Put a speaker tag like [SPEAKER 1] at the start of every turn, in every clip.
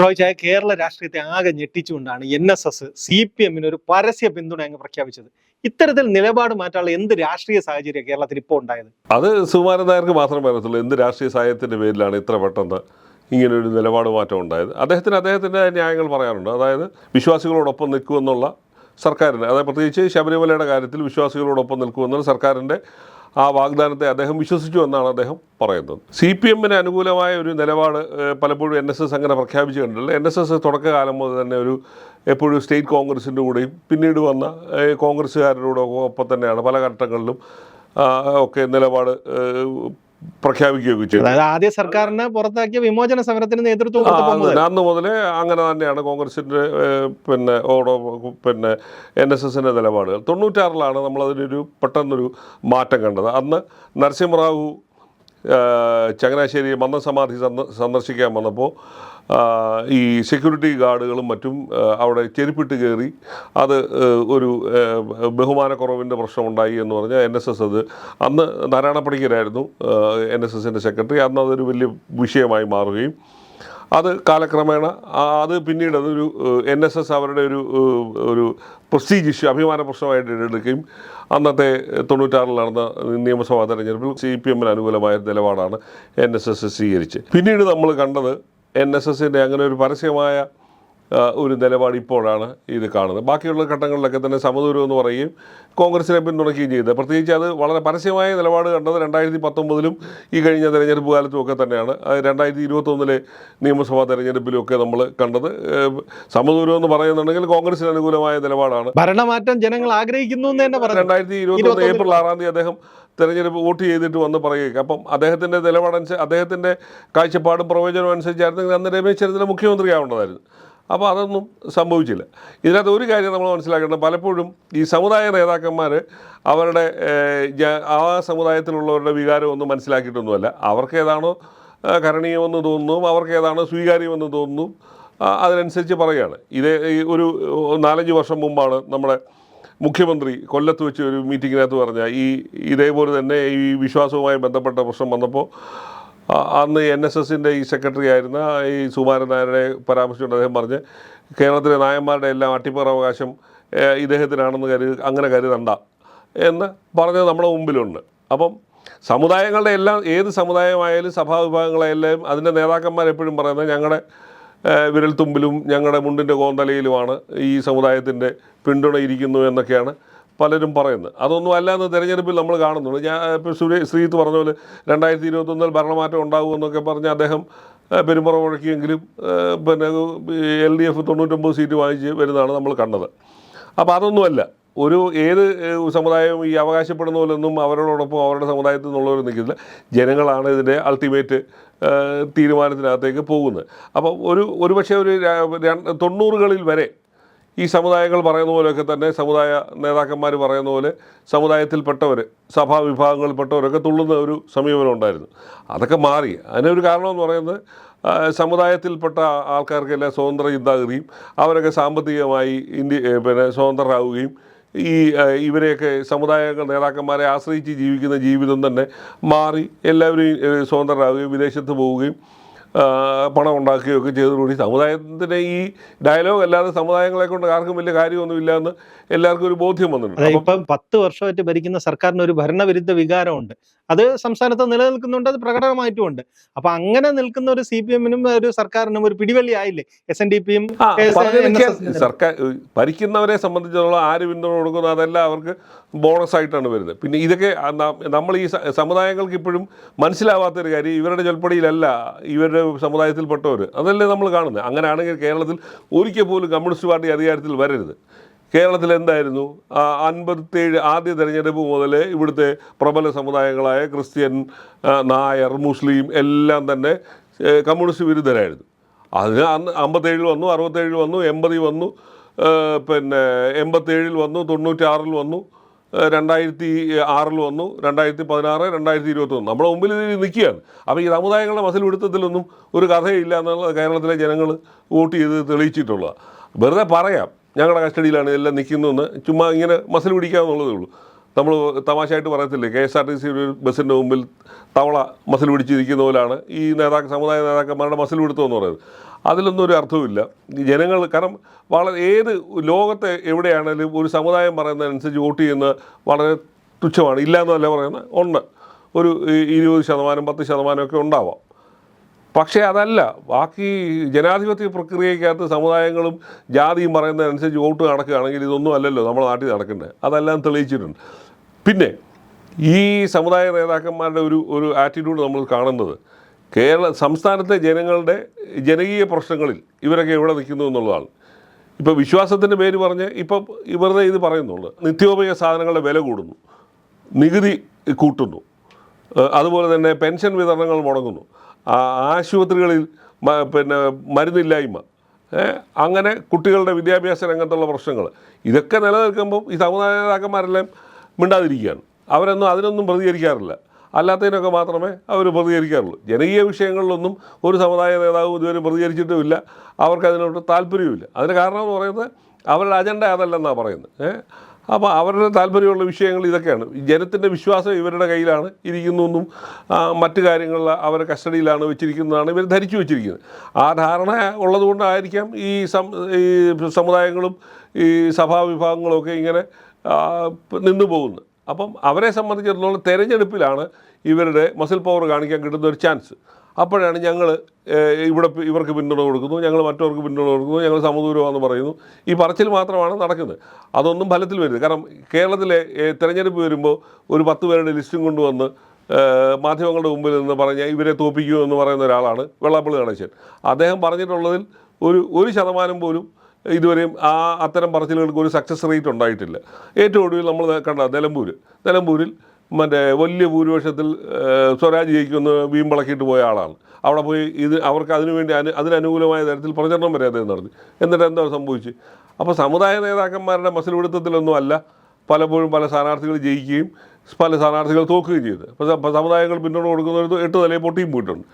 [SPEAKER 1] റോയ് കേരള രാഷ്ട്രീയത്തെ ആകെ ഞെട്ടിച്ചുകൊണ്ടാണ് N S S C P എമ്മിന് ഒരു പരസ്യ പിന്തുണ അങ്ങ് പ്രഖ്യാപിച്ചത്. ഇത്തരത്തിൽ നിലപാട് മാറ്റാനുള്ള എന്ത് രാഷ്ട്രീയ സാഹചര്യം കേരളത്തിൽ ഇപ്പോൾ ഉണ്ടായത്?
[SPEAKER 2] അത് സുകുമാരൻ നായർക്ക് മാത്രമേ പറയത്തുള്ളൂ. എന്ത് രാഷ്ട്രീയ സാഹചര്യത്തിന്റെ പേരിലാണ് ഇത്ര പെട്ടെന്ന് ഇങ്ങനൊരു നിലപാട് മാറ്റം ഉണ്ടായത്? അദ്ദേഹത്തിന് അദ്ദേഹത്തിന്റെ ന്യായങ്ങൾ പറയാറുണ്ട്. അതായത് വിശ്വാസികളോടൊപ്പം നിൽക്കുമെന്നുള്ള സർക്കാരിന്റെ അതായത് പ്രത്യേകിച്ച് ശബരിമലയുടെ കാര്യത്തിൽ വിശ്വാസികളോടൊപ്പം നിൽക്കുമെന്നുള്ള സർക്കാരിന്റെ ആ വാഗ്ദാനത്തെ അദ്ദേഹം വിശ്വസിച്ചു എന്നാണ് അദ്ദേഹം പറയുന്നത്. സി പി എമ്മിന് അനുകൂലമായ ഒരു നിലപാട് പലപ്പോഴും എൻ എസ് എസ് അങ്ങനെ പ്രഖ്യാപിച്ചു കണ്ടിട്ടില്ല. എൻ എസ് എസ് തുടക്കകാലം മുതൽ തന്നെ ഒരു എപ്പോഴും സ്റ്റേറ്റ് കോൺഗ്രസിന്റെ കൂടെയും പിന്നീട് വന്ന കോൺഗ്രസ്സുകാരുടെ കൂടെ ഒപ്പം തന്നെയാണ് പല ഘട്ടങ്ങളിലും ഒക്കെ നിലപാട് പ്രഖ്യാപിക്കുകയൊക്കെ ചെയ്തു.
[SPEAKER 1] അതായത് ആദ്യ സർക്കാരിനെ പുറത്താക്കിയ വിമോചന സമരത്തിന് നേതൃത്വം
[SPEAKER 2] അന്ന് മുതലേ അങ്ങനെ തന്നെയാണ് കോൺഗ്രസിന്റെ പിന്നെ ഓടോ പിന്നെ എൻ എസ് എസിന്റെ നിലപാടുകൾ. തൊണ്ണൂറ്റാറിലാണ് നമ്മളതിനൊരു പെട്ടെന്നൊരു മാറ്റം കണ്ടത്. അന്ന് നരസിംഹറാവു ചങ്ങനാശ്ശേരി മന്ദസമാധി സന്ദ- സന്ദർശിക്കാൻ വന്നപ്പോൾ ഈ സെക്യൂരിറ്റി ഗാർഡുകളും മറ്റും അവിടെ ചെരുപ്പിട്ട് കയറി അത് ഒരു ബഹുമാനക്കുറവിന്റെ പ്രശ്നമുണ്ടായി എന്ന് പറഞ്ഞാൽ എൻ എസ് എസ് അത് അന്ന് നാരായണ പണിക്കരായിരുന്നു എൻ എസ് എസിന്റെ സെക്രട്ടറി അന്ന് അതൊരു വലിയ വിഷയമായി മാറുകയും അത് കാലക്രമേണ അത് പിന്നീട് അതൊരു എൻ എസ് എസ് അവരുടെ ഒരു ഒരു പ്രസ്റ്റീജ് ഇഷ്യൂ അഭിമാന പ്രശ്നമായിട്ട് ഏറ്റെടുക്കുകയും അന്നത്തെ തൊണ്ണൂറ്റാറിൽ നടന്ന നിയമസഭാ തെരഞ്ഞെടുപ്പിൽ സി പി എമ്മിന് അനുകൂലമായ നിലപാടാണ് എൻ എസ് എസ് സ്വീകരിച്ച് പിന്നീട് നമ്മൾ കണ്ടത് എൻ എസ് എസിന്റെ അങ്ങനെ ഒരു പരസ്യമായ ഒരു നിലപാട് ഇപ്പോഴാണ് ഇത് കാണുന്നത്. ബാക്കിയുള്ള ഘട്ടങ്ങളിലൊക്കെ തന്നെ സമദൂരം എന്ന് പറയുകയും കോൺഗ്രസിനെ പിന്തുണയ്ക്കുകയും ചെയ്തത്. പ്രത്യേകിച്ച് അത് വളരെ പരസ്യമായ നിലപാട് കണ്ടത് രണ്ടായിരത്തി പത്തൊമ്പതിലും ഈ കഴിഞ്ഞ തെരഞ്ഞെടുപ്പ് കാലത്തും ഒക്കെ തന്നെയാണ്. രണ്ടായിരത്തി ഇരുപത്തൊന്നിലെ നിയമസഭാ തെരഞ്ഞെടുപ്പിലും ഒക്കെ നമ്മൾ കണ്ടത്. സമദൂരം എന്ന് പറയുന്നുണ്ടെങ്കിൽ കോൺഗ്രസിന് അനുകൂലമായ നിലപാടാണ്.
[SPEAKER 1] ഭരണമാറ്റം ജനങ്ങൾ ആഗ്രഹിക്കുന്നു
[SPEAKER 2] രണ്ടായിരത്തി ഇരുപത്തൊന്ന് ഏപ്രിൽ ആറാം തീയതി അദ്ദേഹം തെരഞ്ഞെടുപ്പ് വോട്ട് ചെയ്തിട്ട് വന്ന് പറയുക അപ്പം അദ്ദേഹത്തിന്റെ നിലപാടനുസരിച്ച് അദ്ദേഹത്തിന്റെ കാഴ്ചപ്പാടും പ്രവചനവും അനുസരിച്ചായിരുന്നെങ്കിൽ അന്ന് രമേശ് ചെന്നിത്തല മുഖ്യമന്ത്രിയാവേണ്ടതായിരുന്നു. അപ്പോൾ അതൊന്നും സംഭവിച്ചില്ല. ഇതിനകത്ത് ഒരു കാര്യം നമ്മൾ മനസ്സിലാക്കേണ്ടത് പലപ്പോഴും ഈ സമുദായ നേതാക്കന്മാർ അവരുടെ ആ സമുദായത്തിലുള്ളവരുടെ വികാരമൊന്നും മനസ്സിലാക്കിയിട്ടൊന്നുമല്ല. അവർക്ക് ഏതാണോ കരണീയമെന്ന് തോന്നുന്നു അവർക്ക് ഏതാണോ സ്വീകാര്യമെന്ന് തോന്നുന്നു അതിനനുസരിച്ച് പറയുകയാണ്. ഇത് ഒരു നാലഞ്ച് വർഷം മുമ്പാണ് നമ്മുടെ മുഖ്യമന്ത്രി കൊല്ലത്ത് വെച്ച് ഒരു മീറ്റിങ്ങിനകത്ത് പറഞ്ഞ ഈ ഇതേപോലെ തന്നെ ഈ വിശ്വാസവുമായി ബന്ധപ്പെട്ട പ്രശ്നം വന്നപ്പോൾ അന്ന് എൻ എസ് എസിന്റെ ഈ സെക്രട്ടറി ആയിരുന്ന ഈ സുമാരൻ നായരുടെ പരാമർശിച്ചുകൊണ്ട് അദ്ദേഹം പറഞ്ഞ് കേരളത്തിലെ നായന്മാരുടെ എല്ലാം അട്ടിപ്പറാവകാശം ഇദ്ദേഹത്തിനാണെന്ന് കരുതി അങ്ങനെ കരുതണ്ട എന്ന് പറഞ്ഞത് നമ്മുടെ മുമ്പിലുണ്ട്. അപ്പം സമുദായങ്ങളുടെ എല്ലാം ഏത് സമുദായമായാലും സഭാ വിഭാഗങ്ങളെല്ലാം അതിന്റെ നേതാക്കന്മാർ എപ്പോഴും പറയുന്നത് ഞങ്ങളുടെ വിരൽത്തുമ്പിലും ഞങ്ങളുടെ മുണ്ടിന്റെ കോന്തലയിലുമാണ് ഈ സമുദായത്തിന്റെ പിന്തുണ ഇരിക്കുന്നു എന്നൊക്കെയാണ് പലരും പറയുന്നത്. അതൊന്നും അല്ല എന്ന് തെരഞ്ഞെടുപ്പിൽ നമ്മൾ കാണുന്നുണ്ട്. ഞാൻ ഇപ്പോൾ സുരേ ശ്രീത്ത് പറഞ്ഞ പോലെ രണ്ടായിരത്തി ഇരുപത്തൊന്നിൽ ഭരണമാറ്റം ഉണ്ടാകുമെന്നൊക്കെ പറഞ്ഞ് അദ്ദേഹം പെരുമ്പറ മുഴക്കിയെങ്കിലും പിന്നെ എൽ ഡി എഫ് തൊണ്ണൂറ്റൊമ്പത് സീറ്റ് വാങ്ങിച്ച് വരുന്നതാണ് നമ്മൾ കണ്ടത്. അപ്പോൾ അതൊന്നുമല്ല ഒരു ഏത് സമുദായവും ഈ അവകാശപ്പെടുന്ന പോലൊന്നും അവരോടൊപ്പം അവരുടെ സമുദായത്തിൽ നിന്നുള്ളവർ നിൽക്കുന്നില്ല. ജനങ്ങളാണ് ഇതിന്റെ അൾട്ടിമേറ്റ് തീരുമാനത്തിനകത്തേക്ക് പോകുന്നത്. അപ്പോൾ ഒരു ഒരുപക്ഷെ ഒരു തൊണ്ണൂറുകളിൽ വരെ ഈ സമുദായങ്ങൾ പറയുന്ന പോലെയൊക്കെ തന്നെ സമുദായ നേതാക്കന്മാർ പറയുന്ന പോലെ സമുദായത്തിൽപ്പെട്ടവർ സഭാ വിഭാഗങ്ങളിൽപ്പെട്ടവരൊക്കെ തുള്ളുന്ന ഒരു സമീപനം ഉണ്ടായിരുന്നു. അതൊക്കെ മാറി. അതിനൊരു കാരണമെന്ന് പറയുന്നത് സമുദായത്തിൽപ്പെട്ട ആൾക്കാർക്കെല്ലാം സ്വതന്ത്ര ചിന്താഗതിയും അവരൊക്കെ സാമ്പത്തികമായി ഇന്ത്യ പിന്നെ സ്വതന്ത്രരാകുകയും ഈ ഇവരെയൊക്കെ സമുദായ നേതാക്കന്മാരെ ആശ്രയിച്ച് ജീവിക്കുന്ന ജീവിതം തന്നെ മാറി എല്ലാവരും സ്വതന്ത്രരാകുകയും വിദേശത്ത് പോവുകയും പണം ഉണ്ടാക്കുകയൊക്കെ ചെയ്തതോടുകൂടി സമുദായത്തിന്റെ ഈ ഡയലോഗ് അല്ലാതെ സമുദായങ്ങളെ കൊണ്ട് ആർക്കും വലിയ കാര്യമൊന്നുമില്ല എന്ന് എല്ലാവർക്കും ഒരു ബോധ്യം വന്നിട്ടുണ്ട്.
[SPEAKER 1] ഇപ്പം പത്ത് വർഷമായിട്ട് ഭരിക്കുന്ന സർക്കാരിന് ഒരു ഭരണവിരുദ്ധ വികാരമുണ്ട്. അത് സംസ്ഥാനത്ത് നിലനിൽക്കുന്നുണ്ട് അത് പ്രകടമായിട്ടുമുണ്ട് അപ്പൊ അങ്ങനെ നിൽക്കുന്ന ഒരു സി പി എമ്മിനും ഒരു സർക്കാരിനും ഒരു പിടിവള്ളി ആയില്ലേ? എസ് എൻ ഡി പിയും
[SPEAKER 2] സർക്കാർ ഭരിക്കുന്നവരെ സംബന്ധിച്ചിടത്തോളം ആര് പിന്തുണ കൊടുക്കുന്നു അതെല്ലാം അവർക്ക് ബോണസ് ആയിട്ടാണ് വരുന്നത്. പിന്നെ ഇതൊക്കെ നമ്മൾ ഈ സമുദായങ്ങൾക്ക് ഇപ്പോഴും മനസ്സിലാവാത്തൊരു കാര്യം ഇവരുടെ ചൊൽപ്പടിയിലല്ല ഇവരുടെ സമുദായത്തിൽപ്പെട്ടവർ അതല്ലേ നമ്മൾ കാണുന്നത് അങ്ങനെയാണെങ്കിൽ കേരളത്തിൽ ഒരിക്കൽ പോലും കമ്മ്യൂണിസ്റ്റ് പാർട്ടി അധികാരത്തിൽ വരരുത്. കേരളത്തിൽ എന്തായിരുന്നു? അൻപത്തേഴ് ആദ്യ തെരഞ്ഞെടുപ്പ് മുതൽ ഇവിടുത്തെ പ്രബല സമുദായങ്ങളായ ക്രിസ്ത്യൻ നായർ മുസ്ലിം എല്ലാം തന്നെ കമ്മ്യൂണിസ്റ്റ് വിരുദ്ധരായിരുന്നു. അതിന് അന്ന് അമ്പത്തേഴിൽ വന്നു അറുപത്തേഴിൽ വന്നു എൺപതിൽ വന്നു പിന്നെ എൺപത്തേഴിൽ വന്നു തൊണ്ണൂറ്റാറിൽ വന്നു രണ്ടായിരത്തി ആറിൽ വന്നു. രണ്ടായിരത്തി പതിനാറ് രണ്ടായിരത്തി ഇരുപത്തൊന്ന് നമ്മുടെ മുമ്പിൽ ഇത് നിൽക്കുകയാണ്. അപ്പോൾ ഈ സമുദായങ്ങളുടെ മസിൽ പിടുത്തത്തിലൊന്നും ഒരു കഥയില്ല എന്നുള്ള കേരളത്തിലെ ജനങ്ങൾ വോട്ട് ചെയ്ത് തെളിയിച്ചിട്ടുള്ളതാണ് വെറുതെ പറയാം. ഞങ്ങളുടെ കസ്റ്റഡിയിലാണ് ഇതെല്ലാം നിൽക്കുന്നതെന്ന്. ചുമ്മാ ഇങ്ങനെ മസിൽ പിടിക്കാമെന്നുള്ളതേ ഉള്ളൂ. നമ്മൾ തമാശയായിട്ട് പറയത്തില്ലേ? K S R T C ബസ്സിന്റെ മുമ്പിൽ തവള മസിൽ പിടിച്ചിരിക്കുന്ന പോലാണ് ഈ നേതാക്കൾ സമുദായ നേതാക്കന്മാരുടെ മസിൽ പിടുത്തമെന്ന് പറയുന്നത്. അതിലൊന്നും ഒരു അർത്ഥവുമില്ല. ജനങ്ങൾ കാരണം വളരെ ഏത് ലോകത്തെ എവിടെയാണെങ്കിലും ഒരു സമുദായം പറയുന്നതനുസരിച്ച് വോട്ട് ചെയ്യുന്നത് വളരെ തുച്ഛമാണ്. ഇല്ല എന്നല്ല പറയുന്നത്. ഉണ്ട്. ഒരു ഇരുപത് ശതമാനം പത്ത് ശതമാനമൊക്കെ ഉണ്ടാവാം. പക്ഷേ അതല്ല ബാക്കി ജനാധിപത്യ പ്രക്രിയക്കകത്ത് സമുദായങ്ങളും ജാതിയും പറയുന്നതനുസരിച്ച് വോട്ട് നടക്കുകയാണെങ്കിൽ ഇതൊന്നും അല്ലല്ലോ നമ്മുടെ നാട്ടിൽ നടക്കേണ്ടത് അതെല്ലാം തെളിയിച്ചിട്ടുണ്ട്. പിന്നെ ഈ സമുദായ നേതാക്കന്മാരുടെ ഒരു ഒരു ആറ്റിറ്റ്യൂഡ് നമ്മൾ കാണുന്നത് കേരള സംസ്ഥാനത്തെ ജനങ്ങളുടെ ജനകീയ പ്രശ്നങ്ങളിൽ ഇവരൊക്കെ എവിടെ നിൽക്കുന്നു എന്നുള്ളതാണ്. ഇപ്പോൾ വിശ്വാസത്തിന്റെ പേര് പറഞ്ഞ് ഇപ്പം ഇവരുടെ ഇത് പറയുന്നുള്ളു നിത്യോപയോഗ സാധനങ്ങളുടെ വില കൂടുന്നു. നികുതി കൂട്ടുന്നു. അതുപോലെ തന്നെ പെൻഷൻ വിതരണങ്ങൾ മുടങ്ങുന്നു. ആശുപത്രികളിൽ പിന്നെ മരുന്നില്ലായ്മ. അങ്ങനെ കുട്ടികളുടെ വിദ്യാഭ്യാസ രംഗത്തുള്ള പ്രശ്നങ്ങൾ. ഇതൊക്കെ നിലനിൽക്കുമ്പം ഈ സമുദായ നേതാക്കന്മാരെല്ലാം മിണ്ടാതിരിക്കുകയാണ്. അവരൊന്നും അതിനൊന്നും പ്രതികരിക്കാറില്ല. അല്ലാത്തതിനൊക്കെ മാത്രമേ അവർ പ്രതികരിക്കാറുള്ളൂ. ജനകീയ വിഷയങ്ങളിലൊന്നും ഒരു സമുദായ നേതാവും ഇതുവരെ പ്രതികരിച്ചിട്ടുമില്ല. അവർക്ക് അതിനോട് താല്പര്യവുമില്ല. അതിന് കാരണം എന്ന് പറയുന്നത് അവരുടെ അജണ്ട അതല്ലെന്നാണ് പറയുന്നത്. ഏഹ് അപ്പോൾ അവരുടെ താല്പര്യമുള്ള വിഷയങ്ങൾ ഇതൊക്കെയാണ്. ജനത്തിന്റെ വിശ്വാസം ഇവരുടെ കയ്യിലാണ് ഇരിക്കുന്നതെന്നും മറ്റു കാര്യങ്ങളിൽ അവരെ കസ്റ്റഡിയിലാണ് വെച്ചിരിക്കുന്നതാണ് ഇവർ ധരിച്ചു വെച്ചിരിക്കുന്നത്. ആ ധാരണ ഉള്ളതുകൊണ്ടായിരിക്കാം ഈ സം ഈ സമുദായങ്ങളും ഈ സഭാവിഭാഗങ്ങളും ഒക്കെ ഇങ്ങനെ നിന്നു പോകുന്നത് അപ്പം അവരെ സംബന്ധിച്ചിടത്തോളം തെരഞ്ഞെടുപ്പിലാണ് ഇവരുടെ മസിൽ പവർ കാണിക്കാൻ കിട്ടുന്ന ഒരു ചാൻസ് അപ്പോഴാണ് ഞങ്ങൾ ഇവിടെ ഇവർക്ക് പിന്തുണ കൊടുക്കുന്നു ഞങ്ങൾ മറ്റവർക്ക് പിന്തുണ കൊടുക്കുന്നു ഞങ്ങൾ സമദൂരമാണെന്ന് പറയുന്നു. ഈ പറച്ചിൽ മാത്രമാണ് നടക്കുന്നത്. അതൊന്നും ഫലത്തിൽ വരുന്നത് കാരണം കേരളത്തിലെ തിരഞ്ഞെടുപ്പ് വരുമ്പോൾ ഒരു പത്ത് പേരുടെ ലിസ്റ്റും കൊണ്ടുവന്ന് മാധ്യമങ്ങളുടെ മുമ്പിൽ നിന്ന് പറഞ്ഞാൽ ഇവരെ തോപ്പിക്കൂ എന്ന് പറയുന്ന ഒരാളാണ് വെള്ളാപ്പള്ളി ഗണേശൻ അദ്ദേഹം പറഞ്ഞിട്ടുള്ളതിൽ ഒരു ഒരു ശതമാനം പോലും ഇതുവരെയും ആ അത്തരം പറച്ചിലുകൾക്ക് ഒരു സക്സസ് റേറ്റ് ഉണ്ടായിട്ടില്ല. ഏറ്റവും ഒടുവിൽ നമ്മൾ കണ്ട നിലമ്പൂർ നിലമ്പൂരിൽ മറ്റേ വലിയ ഭൂരിപക്ഷത്തിൽ സ്വരാജ് ജയിക്കുമെന്ന് വീമ്പിളക്കിയിട്ട് പോയ ആളാണ്. അവിടെ പോയി ഇത് അവർക്ക് അതിനുവേണ്ടി അനു അതിനനുകൂലമായ തരത്തിൽ പ്രചരണം വരെ അദ്ദേഹം നടത്തി. എന്നിട്ട് എന്താ സംഭവിച്ചു? അപ്പോൾ സമുദായ നേതാക്കന്മാരുടെ മസിൽ പിടുത്തത്തിലൊന്നും അല്ല. പലപ്പോഴും പല സ്ഥാനാർത്ഥികൾ ജയിക്കുകയും പല സ്ഥാനാർത്ഥികൾ തോക്കുകയും ചെയ്ത്. അപ്പോൾ സമുദായങ്ങൾ പിന്തുണ കൊടുക്കുന്നവർ എട്ട് തലയെ പൊട്ടിയും പോയിട്ടുണ്ട്.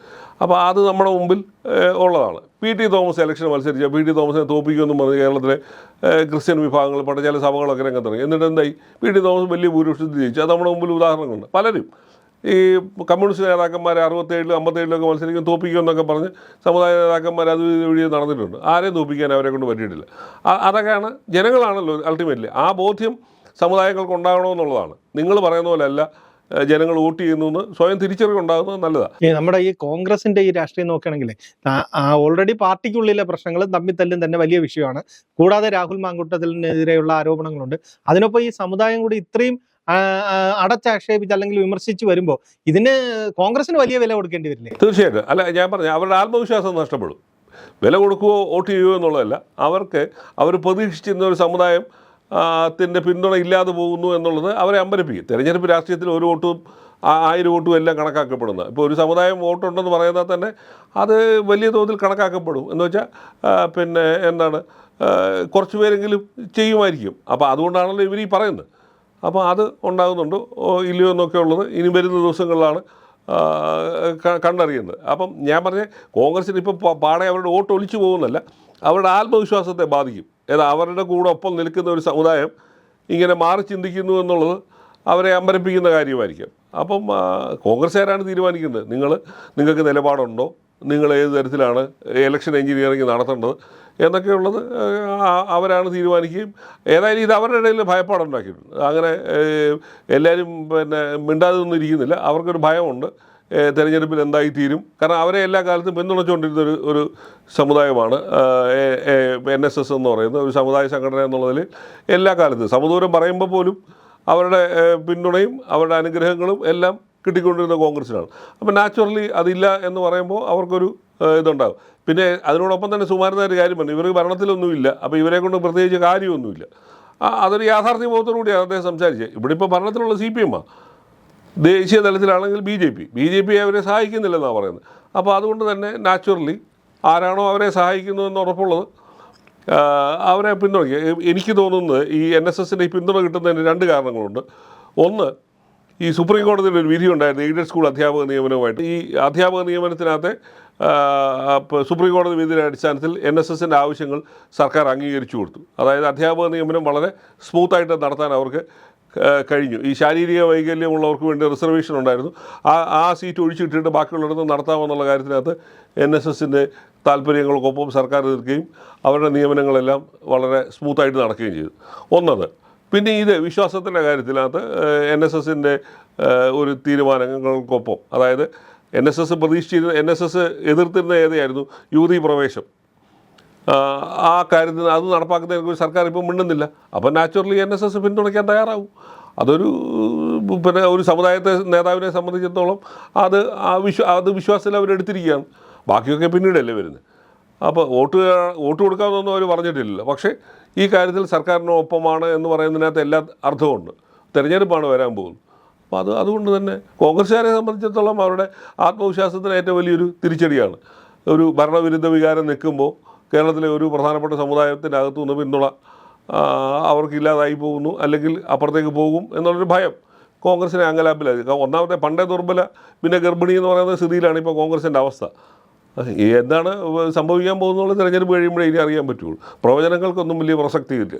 [SPEAKER 2] അപ്പോൾ അത് നമ്മുടെ മുമ്പിൽ ഉള്ളതാണ്. പി. ടി. തോമസ് എലക്ഷൻ മത്സരിച്ച പി. ടി. തോമസിനെ തോപ്പിക്കുമെന്നും പറഞ്ഞ് കേരളത്തിലെ ക്രിസ്ത്യൻ വിഭാഗങ്ങൾ പട്ട ചില സഭകളൊക്കെ രംഗത്തിറങ്ങി. എന്നിട്ട് എന്തായി? പി. ടി. തോമസ് വലിയ ഭൂരിപക്ഷത്തിൽ ജയിച്ചു. അത് നമ്മുടെ മുമ്പിൽ ഉദാഹരണങ്ങളുണ്ട്. പലരും ഈ കമ്മ്യൂണിസ്റ്റ് നേതാക്കന്മാരെ അറുപത്തേഴിലും അമ്പത്തേഴിലൊക്കെ മത്സരിക്കും തോപ്പിക്കുമെന്നൊക്കെ പറഞ്ഞ് സമുദായ നേതാക്കന്മാർ അത് വഴി നടന്നിട്ടുണ്ട്. ആരെയും തോപ്പിക്കാൻ അവരെ കൊണ്ട് പറ്റിയിട്ടില്ല. അതൊക്കെയാണ് ജനങ്ങളാണല്ലോ അൾട്ടിമേറ്റ്ലി ആ ബോധ്യം സമുദായങ്ങൾക്ക് ഉണ്ടാകണമെന്നുള്ളതാണ് നിങ്ങൾ പറയുന്ന പോലെയല്ല ജനങ്ങൾ വോട്ട് ചെയ്യുന്നു എന്ന് സ്വയം തിരിച്ചറിവുണ്ടാകുന്നത് നല്ലതാണ്
[SPEAKER 1] നമ്മുടെ ഈ കോൺഗ്രസിന്റെ ഈ രാഷ്ട്രീയം നോക്കുകയാണെങ്കിൽ ഓൾറെഡി പാർട്ടിക്കുള്ളിലെ പ്രശ്നങ്ങൾ തമ്മിൽ തല്ലും തന്നെ വലിയ വിഷയമാണ്. കൂടാതെ രാഹുൽ മാങ്കൂട്ടത്തിനെതിരെയുള്ള ആരോപണങ്ങളുണ്ട്. അതിനൊപ്പം ഈ സമുദായം കൂടി ഇത്രയും അടച്ചാക്ഷേപിച്ച് അല്ലെങ്കിൽ വിമർശിച്ച് വരുമ്പോൾ ഇതിന് കോൺഗ്രസിന് വലിയ വില കൊടുക്കേണ്ടി വരില്ലേ?
[SPEAKER 2] തീർച്ചയായിട്ടും. അല്ല ഞാൻ പറഞ്ഞു അവരുടെ ആത്മവിശ്വാസം നഷ്ടപ്പെടും. വില കൊടുക്കുവോ വോട്ട് ചെയ്യുവോ എന്നുള്ളതല്ല അവർക്ക് അവർ പ്രതീക്ഷിച്ചിരുന്ന ഒരു സമുദായം ത്തിന്റെ പിന്തുണ ഇല്ലാതെ പോകുന്നു എന്നുള്ളത് അവരെ അമ്പരപ്പിക്കും. തെരഞ്ഞെടുപ്പ് രാഷ്ട്രീയത്തിൽ ഒരു വോട്ടും ആയിരം വോട്ടും എല്ലാം കണക്കാക്കപ്പെടുന്നത്. ഇപ്പോൾ ഒരു സമുദായം വോട്ടുണ്ടെന്ന് പറയുന്നത് തന്നെ അത് വലിയ തോതിൽ കണക്കാക്കപ്പെടും. എന്ന് വെച്ചാൽ പിന്നെ എന്താണ് കുറച്ച് പേരെങ്കിലും ചെയ്യുമായിരിക്കും. അപ്പോൾ അതുകൊണ്ടാണല്ലോ ഇവർ ഈ പറയുന്നത്. അപ്പോൾ അത് ഉണ്ടാകുന്നുണ്ടോ. ഇല്ലയോ എന്നൊക്കെ ഉള്ളത് ഇനി വരുന്ന ദിവസങ്ങളിലാണ് കണ്ടറിയുന്നത്. അപ്പം ഞാൻ പറഞ്ഞ കോൺഗ്രസിന് ഇപ്പോൾ പാടെ അവരുടെ വോട്ട് ഒലിച്ചു പോകുന്നല്ല അവരുടെ ആത്മവിശ്വാസത്തെ ബാധിക്കും. ഏതാ അവരുടെ കൂടെ ഒപ്പം നിൽക്കുന്ന ഒരു സമുദായം ഇങ്ങനെ മാറി ചിന്തിക്കുന്നു എന്നുള്ളത് അവരെ അമ്പരപ്പിക്കുന്ന കാര്യമായിരിക്കും. അപ്പം കോൺഗ്രസ്സുകാരാണ് തീരുമാനിക്കുന്നത്. നിങ്ങൾ നിങ്ങൾക്ക് നിലപാടുണ്ടോ? നിങ്ങൾ ഏത് തരത്തിലാണ് ഇലക്ഷൻ എഞ്ചിനീയറിംഗ് നടത്തേണ്ടത് എന്നൊക്കെയുള്ളത് അവരാണ് തീരുമാനിക്കുകയും ഏതായാലും ഇത് അവരുടെ ഇടയിൽ ഭയപ്പാടുണ്ടാക്കിയിട്ടുണ്ട്. അങ്ങനെ എല്ലാവരും പിന്നെ മിണ്ടാതെ ഒന്നും ഇരിക്കുന്നില്ല അവർക്കൊരു ഭയമുണ്ട്. തെരഞ്ഞെടുപ്പിൽ എന്തായി തീരും കാരണം അവരെ എല്ലാ കാലത്തും പിന്തുണച്ചുകൊണ്ടിരുന്ന ഒരു ഒരു സമുദായമാണ്. എൻ എസ് എസ് എന്ന് പറയുന്ന ഒരു സമുദായ സംഘടന എന്നുള്ളതിൽ എല്ലാ കാലത്തും. സമദൂരം പറയുമ്പോൾ പോലും അവരുടെ പിന്തുണയും അവരുടെ അനുഗ്രഹങ്ങളും എല്ലാം കിട്ടിക്കൊണ്ടിരുന്ന കോൺഗ്രസ്സിനാണ് അപ്പോൾ നാച്ചുറലി അതില്ല എന്ന് പറയുമ്പോൾ അവർക്കൊരു ഇതുണ്ടാകും പിന്നെ അതിനോടൊപ്പം തന്നെ സുമാരുന്ന ഒരു കാര്യം പറഞ്ഞു. ഇവർക്ക് ഭരണത്തിലൊന്നുമില്ല. അപ്പോൾ ഇവരെ കൊണ്ട് പ്രത്യേകിച്ച് കാര്യമൊന്നുമില്ല. അതൊരു യാഥാർത്ഥ്യ കൂടിയാണ് അദ്ദേഹം സംസാരിച്ചത്. ഇവിടെ ഇപ്പോൾ ഭരണത്തിലുള്ള സി പി എമ്മാണ് ദേശീയ തലത്തിലാണെങ്കിൽ B J P. B J P അവരെ സഹായിക്കുന്നില്ലെന്നാണ് പറയുന്നത്. അപ്പോൾ അതുകൊണ്ട് തന്നെ നാച്ചുറലി ആരാണോ അവരെ സഹായിക്കുന്നതെന്ന് ഉറപ്പുള്ളത് അവരെ പിന്തുണയ്ക്കുക. എനിക്ക് തോന്നുന്നത് ഈ എൻ എസ് എസിന്റെ ഈ പിന്തുണ കിട്ടുന്നതിന് രണ്ട് കാരണങ്ങളുണ്ട്. ഒന്ന് ഈ സുപ്രീം കോടതിയുടെ ഒരു വിധി ഉണ്ടായിരുന്നു എയ്ഡഡ് സ്കൂൾ അധ്യാപക നിയമനവുമായിട്ട്. ഈ അധ്യാപക നിയമനത്തിനകത്ത് സുപ്രീം കോടതി വിധിയുടെ അടിസ്ഥാനത്തിൽ എൻ എസ് എസിന്റെ ആവശ്യങ്ങൾ സർക്കാർ അംഗീകരിച്ചു കൊടുത്തു. അതായത് അധ്യാപക നിയമനം വളരെ സ്മൂത്തായിട്ട് നടത്താൻ അവർക്ക് കഴിഞ്ഞു. ഈ ശാരീരിക വൈകല്യമുള്ളവർക്ക് വേണ്ടി റിസർവേഷൻ ഉണ്ടായിരുന്നു. ആ ആ സീറ്റ് ഒഴിച്ചിട്ടിട്ട് ബാക്കിയുള്ളിടത്ത് നടത്താമെന്നുള്ള കാര്യത്തിനകത്ത് എൻ എസ് എസിന്റെ താല്പര്യങ്ങൾക്കൊപ്പം സർക്കാർ എതിർക്കുകയും അവരുടെ നിയമനങ്ങളെല്ലാം വളരെ സ്മൂത്തായിട്ട് നടക്കുകയും ചെയ്തു. ഒന്നത്. പിന്നെ ഇത് വിശ്വാസത്തിന്റെ കാര്യത്തിനകത്ത് എൻ എസ് എസിന്റെ ഒരു തീരുമാനങ്ങൾക്കൊപ്പം അതായത് എൻ എസ് എസ് പ്രതീക്ഷിച്ചിരുന്ന എൻ എസ് എസ് എതിർത്തിരുന്ന ഏതായിരുന്നു യുവതി പ്രവേശം. ആ, കാര്യത്തിൽ അത് നടപ്പാക്കുന്നതിനെ സർക്കാർ ഇപ്പം മിണ്ടുന്നില്ല. അപ്പം നാച്ചുറലി എൻ എസ് എസ് പിന്തുണയ്ക്കാൻ തയ്യാറാവും. അതൊരു പിന്നെ ഒരു സമുദായത്തെ നേതാവിനെ സംബന്ധിച്ചിടത്തോളം അത് ആ വിശ്വ അത് വിശ്വാസത്തിൽ അവരെടുത്തിരിക്കുകയാണ് ബാക്കിയൊക്കെ പിന്നീടല്ലേ വരുന്നത്. അപ്പോൾ വോട്ട് വോട്ട് കൊടുക്കാമെന്നൊന്നും അവർ പറഞ്ഞിട്ടില്ല പക്ഷേ ഈ കാര്യത്തിൽ സർക്കാരിനൊപ്പമാണ് എന്ന് പറയുന്നതിനകത്ത് എല്ലാ അർത്ഥമുണ്ട് തിരഞ്ഞെടുപ്പാണ് വരാൻ പോകുന്നത്. അപ്പോൾ അത് അതുകൊണ്ട് തന്നെ കോൺഗ്രസ്സുകാരെ സംബന്ധിച്ചിടത്തോളം അവരുടെ ആത്മവിശ്വാസത്തിന് ഏറ്റവും വലിയൊരു തിരിച്ചടിയാണ്. ഒരു ഭരണവിരുദ്ധ വികാരം നിൽക്കുമ്പോൾ കേരളത്തിലെ ഒരു പ്രധാനപ്പെട്ട സമുദായത്തിന്റെ അകത്തു നിന്ന് പിന്തുണ അവർക്കില്ലാതായി അവർക്ക് പോകുന്നു അല്ലെങ്കിൽ അപ്പുറത്തേക്ക് പോകും എന്നുള്ളൊരു ഭയം കോൺഗ്രസിനെ അങ്കലാപ്പിലായി ഒന്നാമത്തെ പണ്ടേ ദുർബല പിന്നെ ഗർഭിണി എന്ന് പറയുന്ന സ്ഥിതിയിലാണ് ഇപ്പോൾ കോൺഗ്രസിന്റെ അവസ്ഥ. എന്താണ് സംഭവിക്കാൻ പോകുന്നുള്ള തിരഞ്ഞെടുപ്പ് കഴിയുമ്പോഴേ ഇനി അറിയാൻ പറ്റുള്ളൂ. പ്രവചനങ്ങൾക്കൊന്നും വലിയ പ്രസക്തിയില്ല.